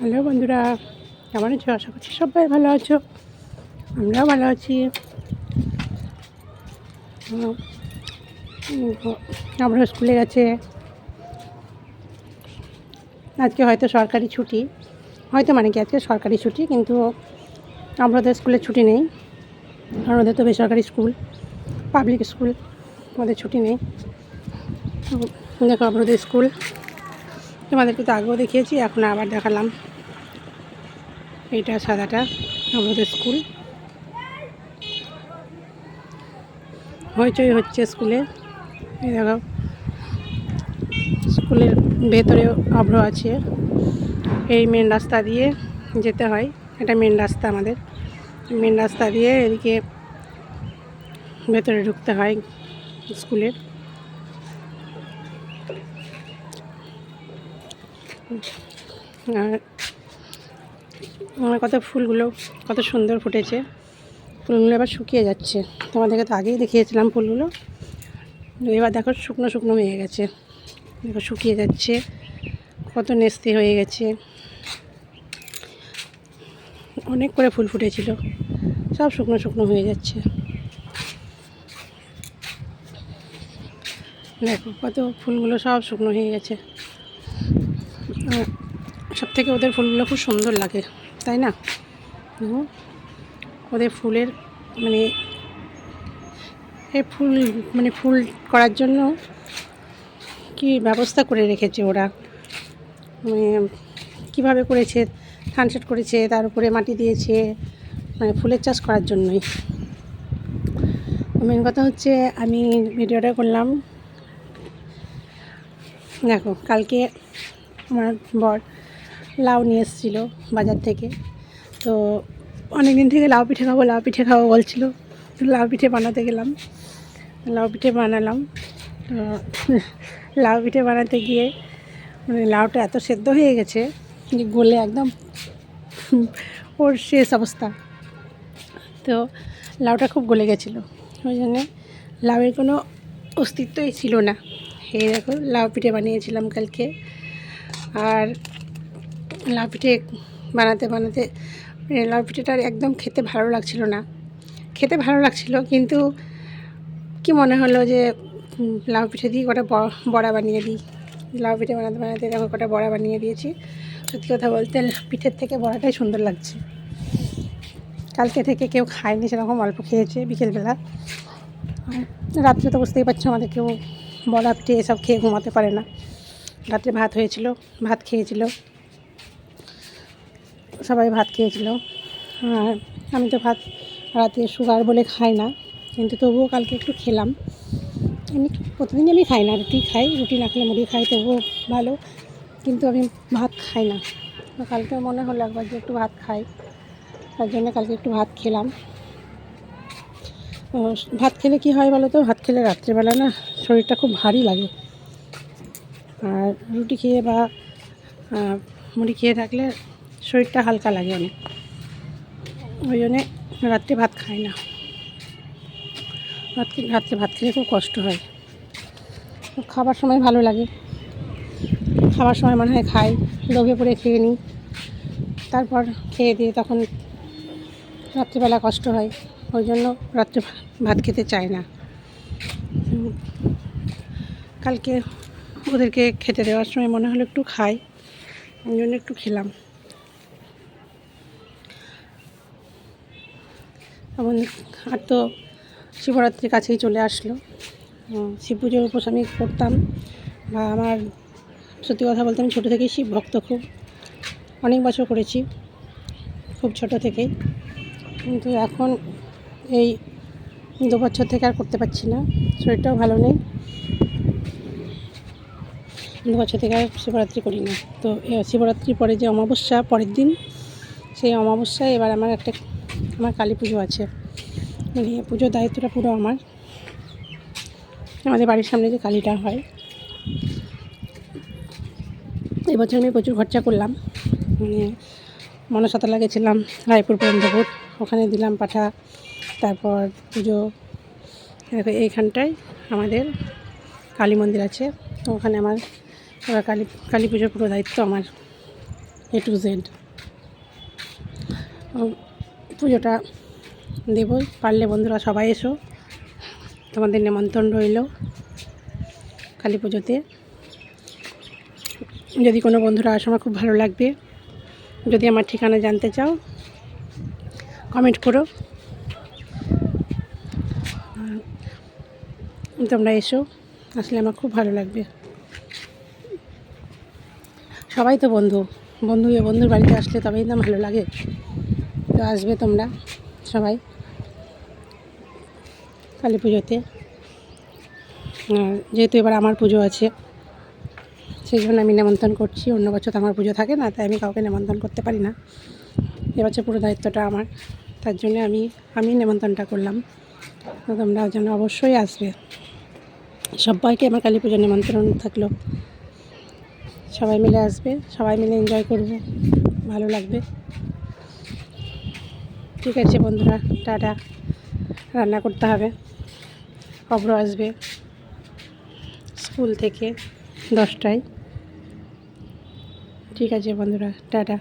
Hello বন্ধুরা, কেমন আছো? আশা করছি সবাই ভালো আছো। আমরাও ভালো আছি। আমরা স্কুলে গেছে। আজকে হয়তো সরকারি ছুটি। হয়তো মানে কি আজকে সরকারি ছুটি, কিন্তু আমাদের স্কুলে ছুটি নেই। কারণ ওদের তো বেসরকারি স্কুল, পাবলিক স্কুল, ওদের ছুটি নেই। দেখো আমাদের স্কুল। তোমাদেরকে তো আগেও দেখিয়েছি, এখন আবার দেখালাম। এটা সাদাটা, আমাদের স্কুল। হইচই হচ্ছে স্কুলে। এই দেখো, স্কুলের ভেতরেও আব্র আছে। এই মেন রাস্তা দিয়ে যেতে হয়, এটা মেন রাস্তা আমাদের। মেন রাস্তা দিয়ে এদিকে ভেতরে ঢুকতে হয় স্কুলের। আর আমার কত ফুলগুলো, কত সুন্দর ফুটেছে। ফুলগুলো এবার শুকিয়ে যাচ্ছে। তোমাদেরকে তো আগেই দেখিয়েছিলাম ফুলগুলো। এবার দেখো শুকনো শুকনো হয়ে গেছে। দেখো শুকিয়ে যাচ্ছে। কত নেস্তি হয়ে গেছে। অনেক করে ফুল ফুটেছিল। সব শুকনো শুকনো হয়ে যাচ্ছে। দেখো কত ফুলগুলো সব শুকনো হয়ে গেছে। সব থেকে ওদের ফুলগুলো খুব সুন্দর লাগে, তাই না? ওদের ফুলের মানে এই ফুল মানে ফুল করার জন্য কি ব্যবস্থা করে রেখেছে ওরা? মানে কীভাবে করেছে থানসেট করেছে, তার উপরে মাটি দিয়েছে মানে ফুলের চাষ করার জন্যই। মেন কথা হচ্ছে আমি ভিডিওটা করলাম। দেখো, কালকে আমার বর লাউ নিয়ে এসেছিল বাজার থেকে। তো অনেক দিন থেকে লাউ পিঠে খাব, লাউ পিঠে খাব বলছিল। লাউ পিঠে বানাতে গেলাম। লাউ পিঠে বানালাম। তো লাউ পিঠে বানাতে গিয়ে মানে লাউটা এত সেদ্ধ হয়ে গেছে যে গলে একদম ওর শেষ অবস্থা। তো লাউটা খুব গলে গেছিল। ওই জন্যে লাউয়ের কোনো অস্তিত্বই ছিল না। এই দেখো, লাউ পিঠে বানিয়েছিলাম কালকে। আর লাউ পিঠে বানাতে বানাতে মানে লাউ পিঠেটার একদম খেতে ভালো লাগছিল না। খেতে ভালো লাগছিল, কিন্তু কি মনে হলো যে লাউ পিঠে দিয়ে কটা বড়া বানিয়ে দিই। লাউ পিঠে বানাতে বানাতে দেখো কটা বড়া বানিয়ে দিয়েছি। সত্যি কথা বলতে পিঠের থেকে বড়াটাই সুন্দর লাগছে। কালকে থেকে কেউ খায়নি, সেরকম অল্প খেয়েছে বিকেলবেলা। রাত্রে তো বুঝতেই পারছ আমাদের কেউ বড়া পিঠে এসব খেয়ে ঘুমাতে পারে না। রাত্রে ভাত হয়েছিল, ভাত খেয়েছিল। সবাই ভাত খেয়েছিল। আর আমি তো ভাত রাতে সুগার বলে খাই না, কিন্তু তবুও কালকে একটু খেলাম। আমি প্রতিদিনই আমি খাই না, রুটি খাই, রুটি না খেলে মুড়ি খাই, তবুও ভালো। কিন্তু আমি ভাত খাই না। কালকে মনে হলো একবার যে একটু ভাত খাই, তার জন্য কালকে একটু ভাত খেলাম। ভাত খেলে কি হয় বলো তো? ভাত খেলে রাত্রেবেলা না শরীরটা খুব ভারী লাগে। আর রুটি খেয়ে বা মুড়ি খেয়ে থাকলে শরীরটা হালকা লাগে অনেক। ওই জন্যে রাত্রে ভাত খাই না। ভাত রাত্রে ভাত খেলে খুব কষ্ট হয়। খাবার সময় ভালো লাগে। খাবার সময় মনে হয় খাই, লোভে পড়ে খেয়ে নিই। তারপর খেয়ে দিয়ে তখন রাত্রিবেলা কষ্ট হয়। ওই জন্য রাত্রে ভাত খেতে চায় না। কালকে ওদেরকে খেতে দেওয়ার সময় মনে হলো একটু খাই ওই জন্য একটু খেলাম। এমন আর তো শিবরাত্রির কাছেই চলে আসলো। শিব পুজোর উপোস আমি করতাম বা আমার সত্যি কথা বলতে আমি ছোটো থেকেই শিব ভক্ত খুব। অনেক বছর করেছি, খুব ছোট থেকেই। কিন্তু এখন এই দু বছর থেকে আর করতে পারছি না, শরীরটাও ভালো নেই। দু বছর থেকে শিবরাত্রি করি না। তো, এ, শিবরাত্রির পরে যে অমাবস্যা, পরের দিন সেই অমাবস্যায় এবার আমার একটা আমার কালী পুজো আছে। মানে পুজোর দায়িত্বটা পুরো আমার। আমাদের বাড়ির সামনে যে কালীটা হয়। এবছর আমি প্রচুর খরচা করলাম। মানে মনসাতলা গেছিলাম রায়পুর পর্যন্তপুর ওখানে দিলাম পাঠা, তারপর পুজো। এইখানটায় আমাদের কালী মন্দির আছে। ওখানে আমার এবার কালী কালী পুজোর পুরো দায়িত্ব আমার এ টু জেড পুজোটা দেবই পারলে বন্ধুরা সবাই এসো। তোমাদের নেমন্তন্ন রইল কালী পুজোতে। যদি কোনো বন্ধুরা আসো, আমার খুব ভালো লাগবে। যদি আমার ঠিকানা জানতে চাও কমেন্ট করো। তোমরা এসো, আসলে আমার খুব ভালো লাগবে। সবাই তো বন্ধু। বন্ধু বন্ধুর বাড়িতে আসলে তবেই না ভালো লাগে। তো আসবে তোমরা সবাই কালী পুজোতে। যেহেতু এবার আমার পুজো আছে, সেই জন্য আমি নেমন্তন্ন করছি। অন্য বছর তো আমার পুজো থাকে না, তাই আমি কাউকে নেমন্তন্ন করতে পারি না। এবছর পুরো দায়িত্বটা আমার, তার জন্য আমি আমি নেমন্তন্নটা করলাম। তো তোমরা যেন অবশ্যই আসবে। সবাইকে আমার কালী পুজোর নিমন্ত্রণ থাকল। সবাই মিলে আসবে, সবাই মিলে এনজয় করব, ভালো লাগবে। ঠিক আছে বন্ধুরা, টাটা। রান্না করতে হবে। অব্র আসবে স্কুল থেকে দশটায়। ঠিক আছে বন্ধুরা, টাটা।